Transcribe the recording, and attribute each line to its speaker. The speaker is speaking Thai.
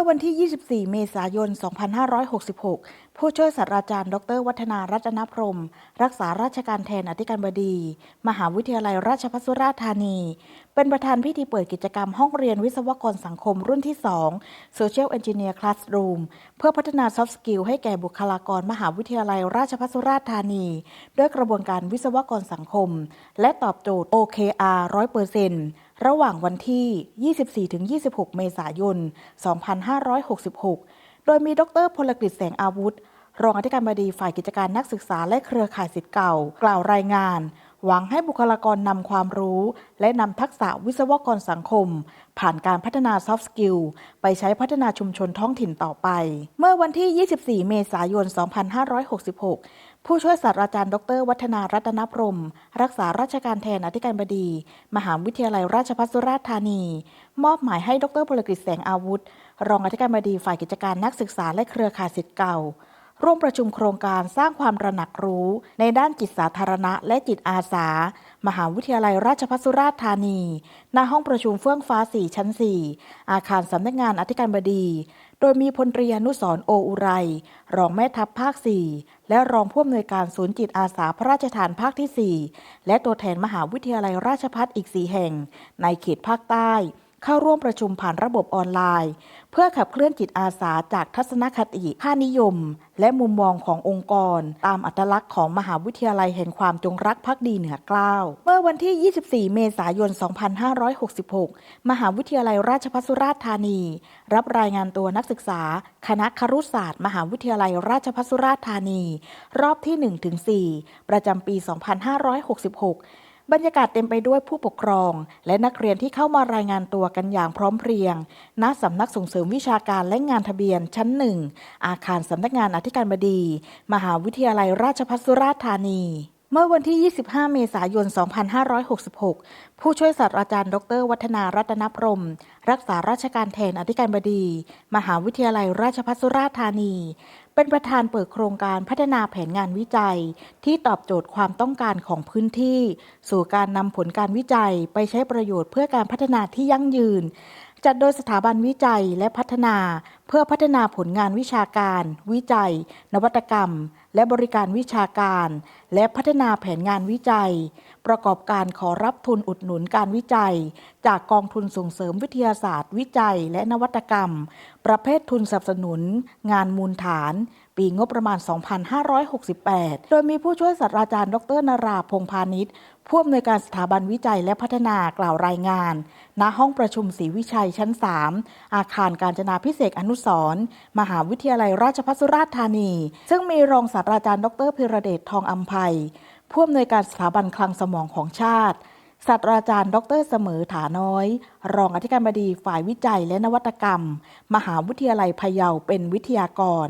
Speaker 1: อวันที่ 24 เมษายน 2566ผู้ช่วยศาสตราจารย์ ดร วัฒนารัตนพรม รักษาราชการแทนอธิการบดี มหาวิทยาลัยราชภัฏสุราษฎร์ธานี เป็นประธานพิธีเปิดกิจกรรมห้องเรียนวิศวกรสังคมรุ่นที่ 2 Social Engineer Classroom เพื่อพัฒนา Soft Skill ให้แก่บุคลากรมหาวิทยาลัยราชภัฏสุราษฎร์ธานี ด้วยกระบวนการวิศวกรสังคม และตอบโจทย์ OKR 100%ระหว่างวันที่ 24-26 เมษายน 2566 โดยมีดรพลกฤษแสงอาวุธ รองอธิการบดีฝ่ายกิจการนักศึกษาและเครือข่ายสิทธิ์เก่า กล่าวรายงาน หวังให้บุคลากรนำความรู้ และนำทักษะวิศวกรสังคม ผ่านการพัฒนา Soft Skill ไปใช้พัฒนาชุมชนท้องถิ่นต่อไป เมื่อวันที่ 24 เมษายน 2566 ผู้ช่วยศาสตราจารย์ ดร วัฒนารัตนพรม รักษาราชการแทนอธิการบดี มหาวิทยาลัยราชภัฏสุราษฎร์ธานี มอบหมายให้ดรพลกฤษแสงอาวุธ รองอธิการบดีฝ่ายกิจการนักศึกษาและเครือข่ายสิทธิ์เก่า ร่วมประชุมโครงการสร้างความระหนักรู้ ในด้านจิตสาธารณะและจิตอาสา มหาวิทยาลัยราชภัฏสุราษฎร์ธานีณห้องประชุมเฟื่องฟ้า 4 ชั้น 4 อาคารสำนักงานอธิการบดีโดยมีพลตรีอนุสรณ์โออุไร รองแม่ทัพภาค 4 และรองผู้อำนวยการศูนย์จิตอาสาพระราชทานภาคที่ 4 และตัวแทนมหาวิทยาลัยราชภัฏอีก 4 แห่ง ในเขตภาคใต้ เข้าร่วมประชุมผ่านระบบออนไลน์ เพื่อขับเคลื่อนจิตอาสาจากทัศนคติค่านิยม และมุมมองขององค์กร ตามอัตลักษณ์ของมหาวิทยาลัยแห่งความจงรักภักดีเหนือเกล้าเมื่อวันที่ 24 เมษายน 2566 มหาวิทยาลัยราชภัฏสุราษฎร์ธานี รับรายงานตัวนักศึกษา คณะครุศาสตร์ มหาวิทยาลัยราชภัฏสุราษฎร์ธานี รอบที่ 1-4 ประจำปี 2566 บรรยากาศเต็มไปด้วยผู้ปกครอง และนักเรียนที่เข้ามารายงานตัวกันอย่างพร้อมเพรียง ณ สำนักส่งเสริมวิชาการและงานทะเบียนชั้นหนึ่ง อาคารสำนักงานอธิการบดี มหาวิทยาลัยราชภัฏสุราษฎร์ธานีเมื่อวันที่ 25 เมษายน 2566 ผู้ช่วยศาสตราจารย์ ดร วัฒนารัตนพรม รักษาราชการแทนอธิการบดี มหาวิทยาลัยราชภัฏสุราษฎร์ธานี เป็นประธานเปิดโครงการพัฒนาแผนงานวิจัย ที่ตอบโจทย์ความต้องการของพื้นที่ สู่การนำผลการวิจัยไปใช้ประโยชน์เพื่อการพัฒนาที่ยั่งยืน จัดโดยสถาบันวิจัยและพัฒนา เพื่อพัฒนาผลงานวิชาการ วิจัย นวัตกรรมและบริการวิชาการ และพัฒนาแผนงานวิจัย ประกอบการขอรับทุนอุดหนุนการวิจัย จากกองทุนส่งเสริมวิทยาศาสตร์ วิจัย และนวัตกรรม ประเภททุนสนับสนุน งานมูลฐาน ปีงบประมาณ 2568 โดยมีผู้ช่วยศาสตราจารย์ ดรนาราพงพาณิชย์ผู้อำนวยการสถาบันวิจัยและพัฒนากล่าวรายงาน ณ ห้องประชุมศรีวิชัยชั้น 3 อาคารการจนาพิเศษอนุสรมหาวิทยาลัยราชภัฏสุราษฎร์ธานี ซึ่งมีรองศาสตราจารย์ ดรพิระเดชทองอัมภัยผู้อำนวยการสถาบันคลังสมองของชาติ ศาสตราจารย์ ดรเสมอถาน้อย รองอธิการบดีฝ่ายวิจัยและนวัตกรรม มหาวิทยาลัยพะเยาเป็นวิทยากร